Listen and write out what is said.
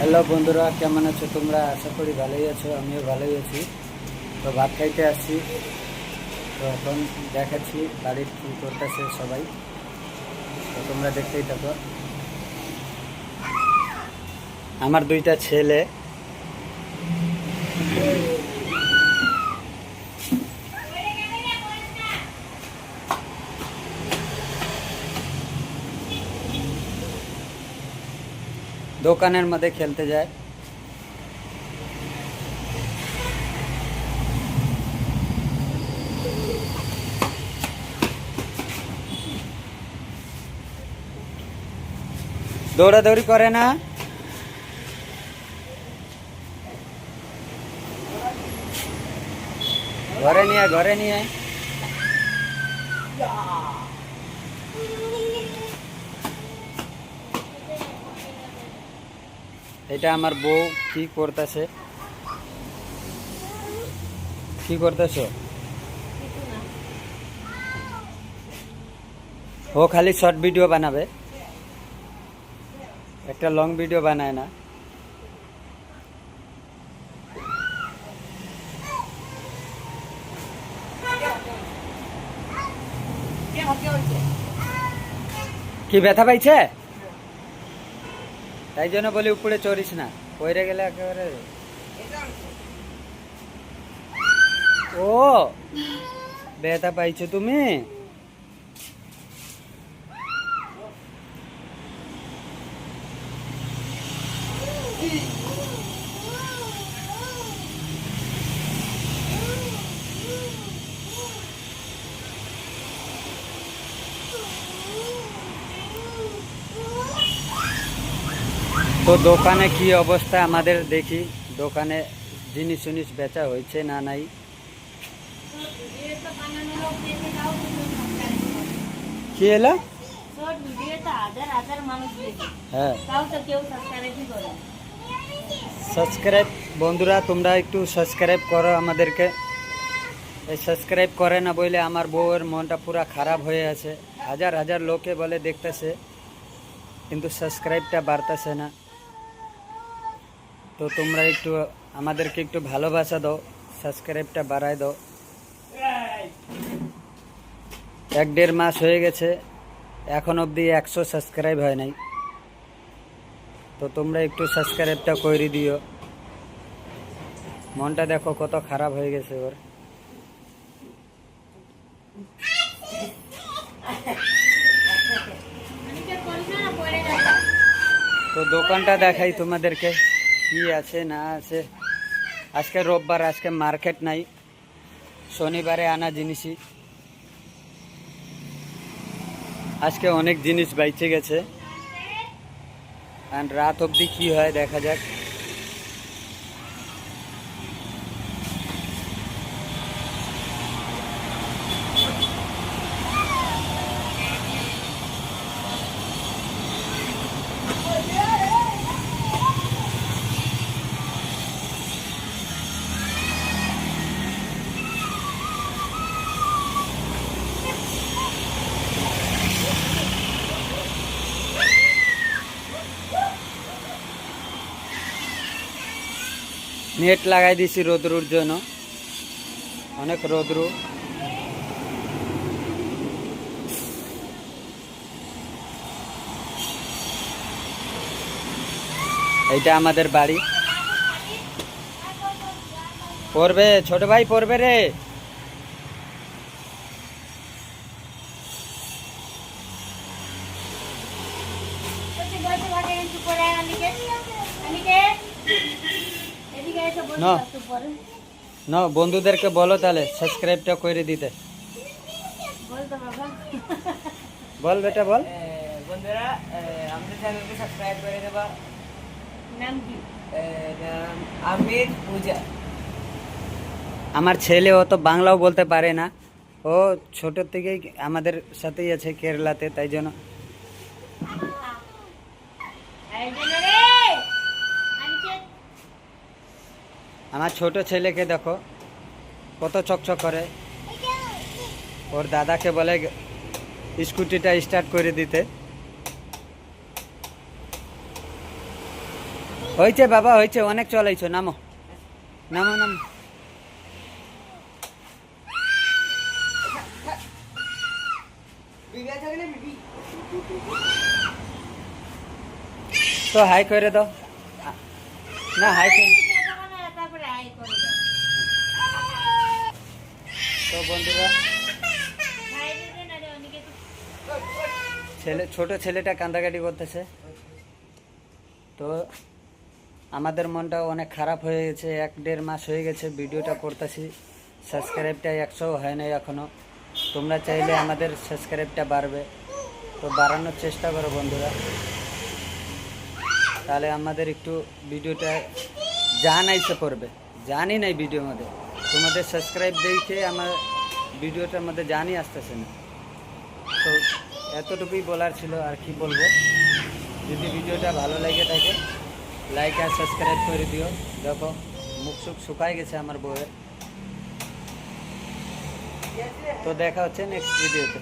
Hello বন্ধুরা, কেমন আছো তোমরা? আশা করি ভালোই আছো, আমিও ভালোই আছি। তো ভাত খাইতে আসছি। তো এখন দেখাচ্ছি বাড়ির কী করতেছে সবাই। তো তোমরা দেখতেই থাকো। আমার দুইটা ছেলে। দোকানের মধ্যে খেলতে যায়। দৌড়াদৌড়ি করে না? ঘরে নিয়ে ঘরে নিয়ে। এটা আমার বউ কি করতেছে? কি করতেছো? ও খালি শর্ট ভিডিও বানাবে। একটা লং ভিডিও বানায় না। কি ব্যথা পাইছে? তাই জন্য বলি উপরে চড়িস না। পইরে গেলে একেবারে ও ব্যথা পাইছো তুমি? তো দোকানে কি অবস্থা আমাদের দেখি। দোকানে জিনিস জিনিস বেচা হয়েছে না নাই? কি এলো হ্যাঁ। সাবস্ক্রাইব বন্ধুরা তোমরা একটু সাবস্ক্রাইব করো আমাদেরকে। এই সাবস্ক্রাইব করে না বলে আমার বউয়ের মনটা পুরো খারাপ হয়ে আছে। হাজার হাজার লোকে বলে দেখতেছে কিন্তু সাবস্ক্রাইবটা বাড়তেছে না। তো তোমরা একটু আমাদেরকে একটু ভালোবাসা দাও সাবস্ক্রাইবটা বাড়ায় দাও। এক দেড় মাস হয়ে গেছে, এখন অবধি একশো সাবস্ক্রাইব হয় নাই। তো তোমরা একটু সাবস্ক্রাইবটা করে দিও। মনটা দেখো কত খারাপ হয়ে গেছে ওর তো দোকানটা দেখাই তোমাদেরকে। কি আছে, না আছে। আজকে রোববার, আজকে মার্কেট নাই। শনিবারে আনা জিনিসই। আজকে অনেক জিনিস বাইচে গেছে। আর রাত অবধি কি হয় দেখা যাক। নেট লাগাই দিছি রোদ্রুর জন্য। অনেক রোদ্রু। এইটা আমাদের বাড়ি। পড়বে, ছোট ভাই পড়বে রে। না। না বন্ধুদেরকে বলো তাহলে সাবস্ক্রাইবটা করে দিতে। বল বেটা বল। বন্ধুরা আমাদের চ্যানেলকে সাবস্ক্রাইব করে দেবা। আমির পূজা। আমার ছেলে ও তো বাংলাও বলতে পারে না। ও ছোট থেকেই আমাদের সাথেই আছে কেরালাতে তাই জন্য। আমার ছোট ছেলেকে দেখো, কত চকচক করে। ওর দাদাকে বলে স্কুটিটা স্টার্ট করে দিতে। হয়েছে বাবা হয়েছে অনেক চলাইছো, নামো। নামো নামো। তো হাই করে দাও। না হাই করে তো বন্ধুরা, ছেলে, ছোট ছেলেটা কান্দাকাটি করতেছে। তো আমাদের মনটা অনেক খারাপ হয়ে গেছে, এক দেড় মাস হয়ে গেছে ভিডিওটা করতেছি, সাবস্ক্রাইবটা একশো হয় নাই এখনও তোমরা চাইলে আমাদের সাবস্ক্রাইবটা বাড়বে। তো বাড়ানোর চেষ্টা করো বন্ধুরা। তাহলে আমাদের একটু ভিডিওটা জান পড়বে। জানি নাই ভিডিওর মধ্যে। তোমাদের সাবস্ক্রাইব দেখে আমার ভিডিওটার মধ্যে জানি আসতেছে না। তো এতটুকুই বলার ছিল আর কি বলব। যদি ভিডিওটা ভালো লেগে থাকে লাইক আর সাবস্ক্রাইব করে দিও। দেখো, মুখ সুখ শুকাই গেছে আমার বউয়ের। তো দেখা হচ্ছে নেক্সট ভিডিওতে